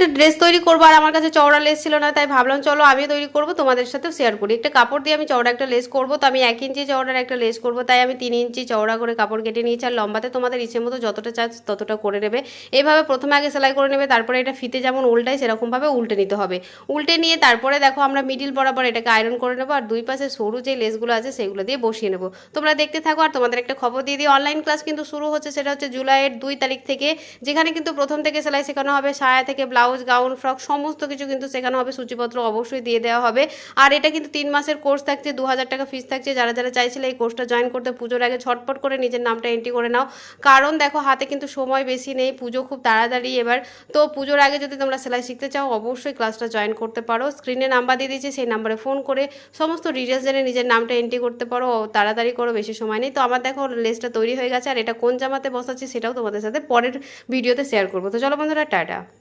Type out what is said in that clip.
একটা ড্রেস তৈরি করব আর আমার কাছে চওড়া লেস ছিল না, তাই ভাবলাম চলো আমিও তৈরি করব, তোমাদের সাথেও শেয়ার করি। একটা কাপড় দিয়ে আমি চওড়া একটা লেস করব, তো আমি এক ইঞ্চি চওড়ার একটা লেস করব, তাই আমি তিন ইঞ্চি চওড়া করে কাপড় কেটে নিয়েছি আর লম্বাতে তোমাদের ইচ্ছে মতো যতটা চার্জ ততটা করে নেবে। এইভাবে প্রথমে আগে সেলাই করে নেবে, তারপরে এটা ফিতে যেমন উল্টায় সেরকমভাবে উল্টে নিতে হবে। উল্টে নিয়ে তারপরে দেখো আমরা মিডিল বরাবর এটাকে আয়রন করে নেব আর দুই পাশে সরু যে লেসগুলো আছে সেগুলো দিয়ে বসিয়ে নেব। তোমরা দেখতে থাকো আর তোমাদের একটা খবর দিয়ে দিই অনলাইন ক্লাস কিন্তু শুরু হচ্ছে, সেটা হচ্ছে জুলাইয়ের দুই তারিখ থেকে, যেখানে কিন্তু প্রথম থেকে সেলাই শেখানো হবে, সায়া থেকে ব্লাউজ গাউন, ফ্রক, সমস্ত কিছু কিন্তু শেখানো হবে। সূচিপত্র অবশ্যই দিয়ে দেওয়া হবে। আর এটা কিন্তু তিন মাসের কোর্স থাকছে, দু হাজার টাকা ফিস থাকছে। যারা যারা চাইছিলে এই কোর্সটা জয়েন করতে পুজোর আগে ছটপট করে নিজের নামটা এন্ট্রি করে নাও। কারণ দেখো, হাতে কিন্তু সময় বেশি নেই, পুজো খুব তাড়াতাড়ি এবার। তো পুজোর আগে যদি তোমরা সেলাই শিখতে চাও, অবশ্যই ক্লাসটা জয়েন করতে পারো। স্ক্রিনে নাম্বার দিয়ে দিয়েছি, সেই নাম্বারে ফোন করে সমস্ত ডিটেলস জেনে নিজের নামটা এন্ট্রি করতে পারো। তাড়াতাড়ি করো, বেশি সময় নেই। তো আমার দেখো লেসটা তৈরি হয়ে গেছে। আর এটা কোন জামাতে বসাচ্ছি, সেটাও তোমাদের সাথে পরের ভিডিওতে শেয়ার করব। তো চলো বন্ধুরা, টাটা।